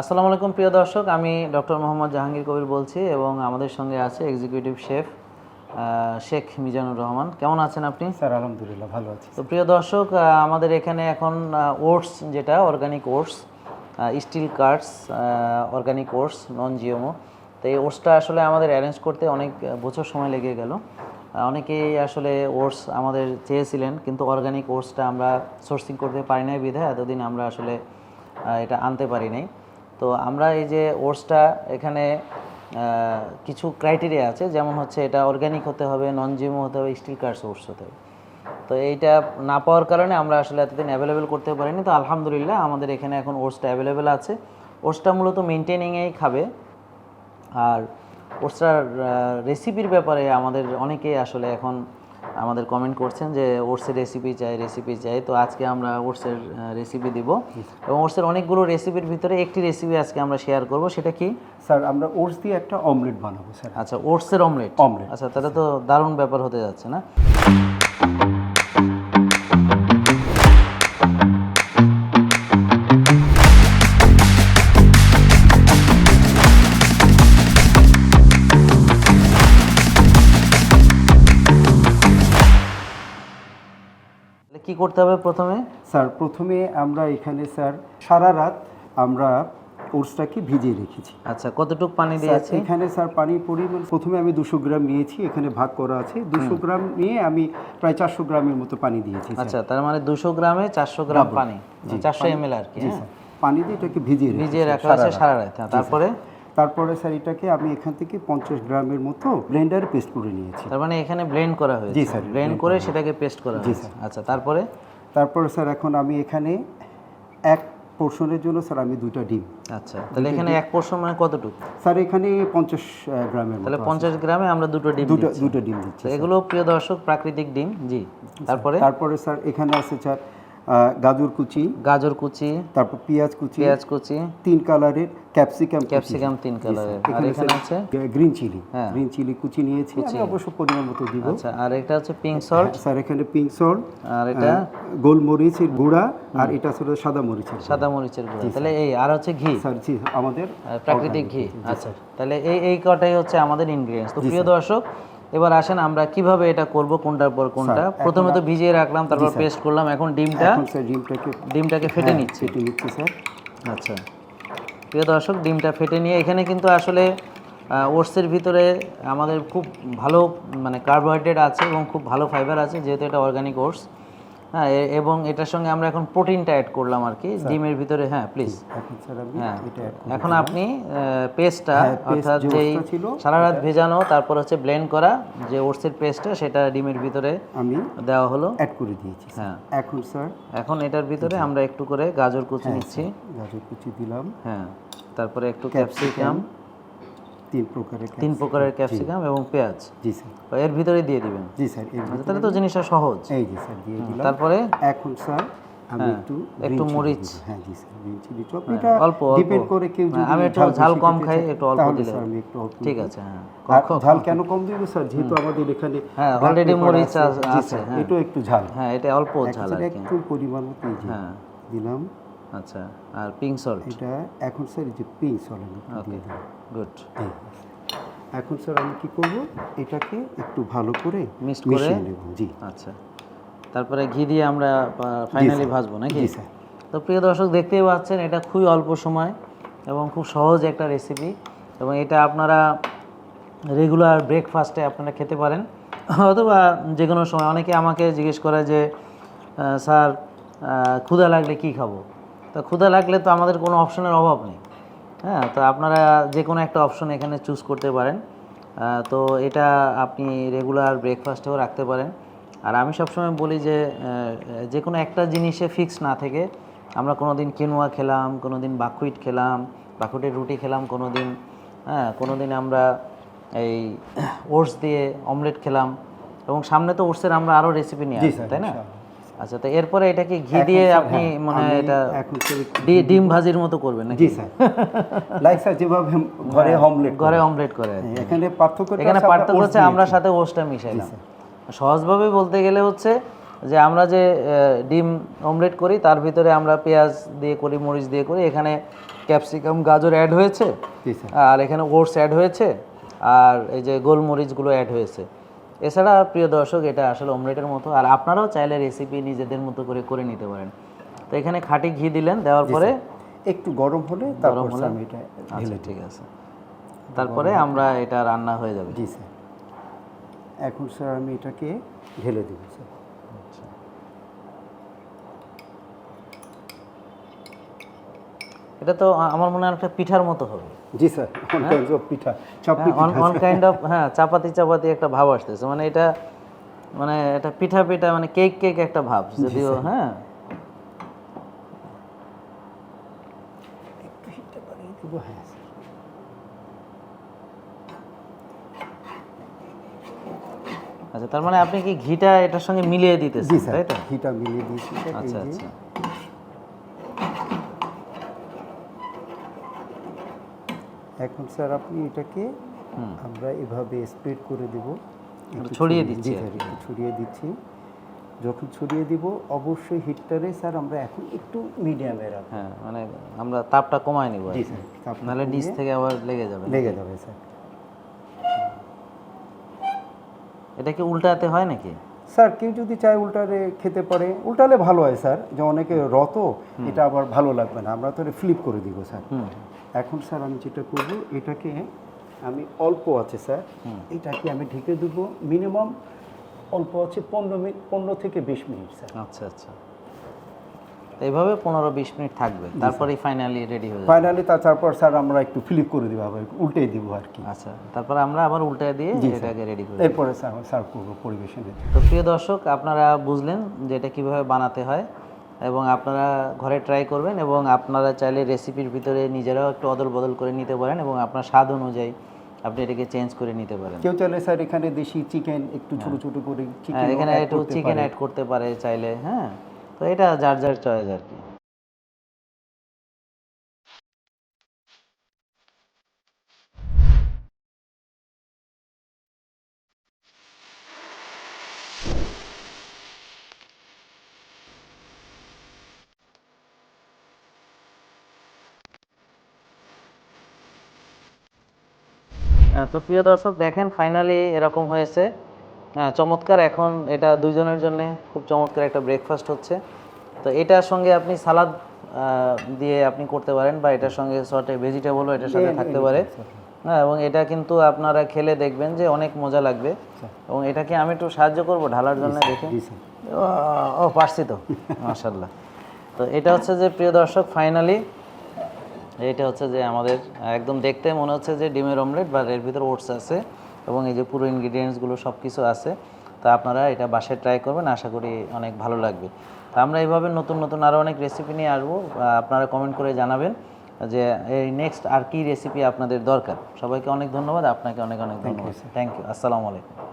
আসসালামু আলাইকুম প্রিয় দর্শক। আমি ডক্টর মোহাম্মদ জাহাঙ্গীর কবির বলছি এবং আমাদের সঙ্গে আছে এক্সিকিউটিভ শেফ শেখ মিজানুর রহমান। কেমন আছেন আপনি? স্যার আলহামদুলিল্লাহ ভালো আছি। তো প্রিয় দর্শক আমাদের এখানে এখন ওটস যেটা organic oats steel cuts organic oats non GMO তো এই ওটসটা আসলে আমাদের অ্যারেঞ্জ করতে অনেক বছর সময় লেগে গেল। অনেকেই আসলে ওটস আমাদের চেয়েছিলেন কিন্তু অর্গানিক ওটসটা আমরা সোর্সিং করতে পারি নাই বিধায় এতদিন আমরা আসলে এটা আনতে পারি নাই। তো আমরা এই যে ওটসটা এখানে কিছু ক্রাইটেরিয়া আছে, যেমন হচ্ছে এটা অর্গ্যানিক হতে হবে নন জিমো হতে হবে স্টিল কার্ডস ওটস হতে হবে। তো এইটা না পাওয়ার কারণে আমরা আসলে এতদিন অ্যাভেলেবেল করতে পারিনি। তো আলহামদুলিল্লাহ আমাদের এখানে এখন ওটসটা অ্যাভেলেবেল আছে। ওটসটা মূলত মেনটেনিংয়েই খাবে। আর ওটসটার রেসিপির ব্যাপারে আমাদের অনেকেই আসলে এখন আমাদের কমেন্ট করছেন যে ওটসের রেসিপি চাই রেসিপি চাই। তো আজকে আমরা ওটসের রেসিপি দিব। এবং ওটসের অনেকগুলো রেসিপির ভিতরে একটি রেসিপি আজকে আমরা শেয়ার করব। সেটা কি? স্যার আমরা ওটস দিয়ে একটা অমলেট বানাবো স্যার। আচ্ছা ওটসের অমলেট অমলেট আচ্ছা তাহলে তো দারুণ ব্যাপার হতে যাচ্ছে না? কি করতে হবে প্রথমে? স্যার প্রথমে আমরা এখানে স্যার সারা রাত আমরা ওটসটাকে ভিজিয়ে রেখেছি। আচ্ছা কতটুক পানি দিয়েছি? এখানে স্যার পানির পরিমাণ প্রথমে আমি দুশো গ্রাম নিয়েছি এখানে ভাগ করা আছে। দুশো গ্রাম নিয়ে আমি প্রায় চারশো গ্রামের মতো পানি দিয়েছি আচ্ছা তার মানে দুশো গ্রামে চারশো গ্রাম পানি। চারশো এম এল আর কি হ্যাঁ? পানি দিয়ে এটাকে ভিজিয়ে ভিজিয়ে রাখা আছে সারা রাত হ্যাঁ, তারপরে? তারপরে স্যার এটাকে আমি এখান থেকে পঞ্চাশ গ্রামের মতো ব্লেন্ডারে পেস্ট করে নিয়েছি। তার মানে এখানে ব্লেন্ড করা হয়েছে। জি, স্যার, ব্লেন্ড করে সেটাকে পেস্ট করা হয়েছে। আচ্ছা তারপরে? তারপরে স্যার এখন আমি এখানে এক পোর্শনের জন্য স্যার আমি দুইটা ডিম। আচ্ছা তাহলে এখানে এক পোর্শন মানে কতটুকু? স্যার এখানে পঞ্চাশ গ্রামের মতো তাহলে পঞ্চাশ গ্রামে আমরা দুটো ডিম দুটো দুটো ডিম দিচ্ছি এগুলো প্রিয় দর্শক প্রাকৃতিক ডিম। জি তারপরে? তারপরে স্যার এখানে আছে স্যার গাজর কুচি গাজর কুচি তারপর পেঁয়াজ কুচি পেঁয়াজ কুচি তিন কালারের ক্যাপসিকাম ক্যাপসিকাম তিন কালারের। আর এখানে আছে? Green chilli. হ্যাঁ। গ্রিন চিলি কুচি নিয়েছি আমি অবশ্য পরিমাণ মতো দিব। আচ্ছা আর এটা হচ্ছে পিঙ্ক সল্ট স্যার এখানে পিঙ্ক সল্ট আর এটা? গোলমরিচের গুঁড়া আর এটা ছিল সাদা মরিচের। সাদা মরিচের গুঁড়া। তাহলে এই আর হচ্ছে ঘি? স্যার জি আমাদের প্রাকৃতিক ঘি। আচ্ছা তাহলে এই এই কটাই হচ্ছে আমাদের ইনগ্রিডিয়েন্টস তো প্রিয় দর্শক এবার আসেন আমরা কীভাবে এটা করব কোনটার পর কোনটা? প্রথমে তো ভিজিয়ে রাখলাম তারপর পেস্ট করলাম এখন ডিমটা ডিমটাকে ডিমটাকে ফেটে নিচ্ছি। ফেটে নিচ্ছি স্যার। আচ্ছা। প্রিয় দর্শক ডিমটা ফেটে নিয়ে এখানে কিন্তু আসলে ওটসের ভিতরে আমাদের খুব ভালো মানে কার্বোহাইড্রেট আছে এবং খুব ভালো ফাইবার আছে যেহেতু এটা অর্গানিক ওটস। হ্যাঁ এবং এটার সঙ্গে আমরা এখন প্রোটিনটা অ্যাড করলাম আর কি। ডিমের ভিতরে হ্যাঁ প্লিজ এখন হ্যাঁ। এখন আপনি পেস্টটা হ্যাঁ, অর্থাৎ যে যেই সারা রাত ভেজানো তারপর হচ্ছে ব্লেন্ড করা যে ওটসের পেস্টটা সেটা ডিমের ভিতরে আমি দেওয়া হলো। অ্যাড করে দিয়েছি হ্যাঁ। এখন স্যার এখন এটার ভিতরে আমরা একটু করে গাজর কুচি নিচ্ছি। গাজর কুচি দিলাম। হ্যাঁ তারপরে একটু ক্যাপসিকাম তিন প্রকারের তিন প্রকারের ক্যাপসিকাম এবং পেঁয়াজ। জি স্যার। এর ভিতরে দিয়ে দিবেন। জি স্যার আচ্ছা, তাহলে তো জিনিসটা সহজ। এই যে স্যার দিয়ে দিলাম। তারপরে? এখন স্যার আমি একটু একটু মরিচ। হ্যাঁ জি স্যার গ্রিন চিলি চপ। এটা অল্প, অল্প। ডিপেন্ড করে কেউ হ্যাঁ, যদি আমি একটু ঝাল কম খাই, একটু অল্প দিলে। আমি একটু অল্প ঠিক আছে হ্যাঁ ঝাল কেন কম দিব স্যার? যেহেতু আমাদের এখানে হ্যাঁ, black মরিচ আছে, আছে, জি আছে, স্যার, হ্যাঁ। এটাও একটু ঝাল। হ্যাঁ এটা অল্প ঝাল আর একটু পরিমাণ মতো হ্যাঁ। দিলাম। আচ্ছা আর পিঙ্ক সল্ট এটা এখন স্যার যে পিঙ্ক সল আমি গুড। এখন স্যার আমি কি করব? এটাকে একটু ভালো করে Mixed করে? নেব জি। আচ্ছা তারপরে ঘি দিয়ে আমরা ফাইনালি ভাজবো নাকি? স্যার তো প্রিয় দর্শক দেখতেই পাচ্ছেন এটা খুবই অল্প সময় এবং খুব সহজ একটা রেসিপি এবং এটা আপনারা রেগুলার ব্রেকফাস্টে আপনারা খেতে পারেন। অথবা যে কোনো সময় অনেকে আমাকে জিজ্ঞেস করে যে স্যার ক্ষুধা লাগলে কি খাব? তো ক্ষুধা লাগলে তো আমাদের কোনো অপশনের অভাব নেই। হ্যাঁ তো আপনারা যে কোনো একটা অপশন এখানে চুজ করতে পারেন। তো এটা আপনি রেগুলার ব্রেকফাস্টেও রাখতে পারেন। আর আমি সবসময় বলি যে যে কোনো একটা জিনিসে ফিক্স না থেকে আমরা কোনো দিন কিনোয়া খেলাম কোনো দিন বাকুইট খেলাম বাকুইটের রুটি খেলাম কোনো দিন হ্যাঁ কোনো দিন আমরা এই ওটস দিয়ে অমলেট খেলাম এবং সামনে তো ওটসের আমরা আরও রেসিপি নিয়ে আসি তাই না। আচ্ছা তো এরপরে এটাকে ঘি দিয়ে আপনি মানে এটা ডিম ভাজির মতো করবেন নাকি? জি স্যার। লাইক স্যার যেভাবে ঘরে অমলেট ঘরে অমলেট করে। এখানে পার্থক্য এখানে পার্থক্য হচ্ছে আমরা সাথে ওটসটা মিশাইলাম সহজভাবে বলতে গেলে হচ্ছে যে আমরা যে ডিম অমলেট করি তার ভিতরে আমরা পেঁয়াজ দিয়ে করি মরিচ দিয়ে করি। এখানে ক্যাপসিকাম গাজর অ্যাড হয়েছে। আর এখানে ওটস অ্যাড হয়েছে। আর এই যে গোলমরিচগুলো অ্যাড হয়েছে। এছাড়া প্রিয় দর্শক এটা আসলে অমলেটের মতো। আর আপনারাও চাইলে রেসিপি নিজেদের মতো করে করে নিতে পারেন। তো এখানে খাঁটি ঘি দিলেন দেওয়ার পরে? একটু গরম হলে তারপর হলে? আমি এটা আচ্ছা ঢেলে ঠিক আছে। তারপরে আমরা এটা রান্না হয়ে যাবে। জি স্যার। এখন স্যার আমি এটাকে ঢেলে দেবো স্যার। এটা তো আমার মনে হয় একটা পিঠার মতো হবে। জি স্যার অন কাইন্ডস অফ পিঠা চাপড়ি অন কাইন্ড অফ হ্যাঁ চাপাতি চাপাতি একটা ভাব আসতেছে। মানে এটা মানে এটা পিঠা পিঠা মানে কেক কেক একটা ভাব। যদিও হ্যাঁ। হ্যাঁ আচ্ছা তার মানে আপনি কি ঘিটা এটার সঙ্গে মিলিয়ে দিতেছেন তাই তো? ঘিটা মিলিয়ে দিয়েছি আচ্ছা আচ্ছা। এখন স্যার আপনি এটাকে আমরা এভাবে স্প্রেড করে দেব। ছড়িয়ে দিচ্ছি ছড়িয়ে দিচ্ছি। যখন ছড়িয়ে দিব অবশ্যই হিটটারে স্যার আমরা এখন একটু মিডিয়ামে রাখব। হ্যাঁ মানে আমরা তাপটা কমায় নিব জি স্যার নাহলে নিচ থেকে আবার লেগে যাবে লেগে যাবে স্যার। এটা কি উল্টাতে হয় নাকি? স্যার কেউ যদি চায় উল্টারে খেতে পারে উল্টালে ভালো হয় স্যার। যে অনেকে রত এটা আবার ভালো লাগবে না। আমরা তো ফ্লিপ করে দিব স্যার। এখন স্যার আমি যেটা করব এটাকে আমি অল্প আছে স্যার এটাকে আমি ঢেকে দেবো মিনিমাম অল্প আছে পনেরো মিনিট পনেরো থেকে বিশ মিনিট স্যার। আচ্ছা আচ্ছা। এইভাবে পনেরো বিশ মিনিট থাকবে তারপরেই ফাইনালি রেডি হয়ে ফাইনালি তারপর স্যার আমরা একটু ফ্লিপ করে দিব আবার উল্টে দিব আর কি। আচ্ছা তারপরে আমরা আবার উল্টে দিয়ে এটাকে রেডি করে এরপরে স্যার সার্ভ করব পরিবেশনের তো প্রিয় দর্শক আপনারা বুঝলেন যে এটা কীভাবে বানাতে হয়। এবং আপনারা ঘরে ট্রাই করবেন এবং আপনারা চাইলে রেসিপির ভিতরে নিজেরাও একটু অদল বদল করে নিতে পারেন এবং আপনার স্বাদ অনুযায়ী আপনি এটাকে চেঞ্জ করে নিতে পারেন। কেউ চাইলে স্যার এখানে দেশি চিকেন একটু ছোট ছোট করে হ্যাঁ, চিকেন এখানে একটু চিকেন অ্যাড করতে পারে চাইলে হ্যাঁ। তো এটা যার যার চয়েস আর কি। তো প্রিয় দর্শক দেখেন ফাইনালি এরকম হয়েছে। হ্যাঁ চমৎকার এখন এটা দুইজনের জন্য খুব চমৎকার একটা ব্রেকফাস্ট হচ্ছে। তো এটার সঙ্গে আপনি সালাদ দিয়ে আপনি করতে পারেন বা এটার সঙ্গে সর্টে ভেজিটেবলও এটার সাথে থাকতে পারে। হ্যাঁ এবং এটা কিন্তু আপনারা খেলে দেখবেন যে অনেক মজা লাগবে। এবং এটাকে আমি একটু সাহায্য করব ঢালার জন্য দেখে। ও, ও পারছি তো। মাশাল্লাহ তো এটা হচ্ছে যে প্রিয় দর্শক ফাইনালি এটা হচ্ছে যে আমাদের একদম দেখতে মনে হচ্ছে যে ডিমের অমলেট বা এর ভিতরে ওটস আছে এবং এই যে পুরো ইনগ্রিডিয়েন্টসগুলো সব কিছু আছে। তো আপনারা এটা বাসায় ট্রাই করবেন আশা করি অনেক ভালো লাগবে। তো আমরা এইভাবে নতুন নতুন আরও অনেক রেসিপি নিয়ে আসব। আপনারা কমেন্ট করে জানাবেন যে এই নেক্সট আর কি রেসিপি আপনাদের দরকার। সবাইকে অনেক ধন্যবাদ আপনাকে অনেক অনেক ধন্যবাদ। থ্যাংক ইউ আসসালামু আলাইকুম।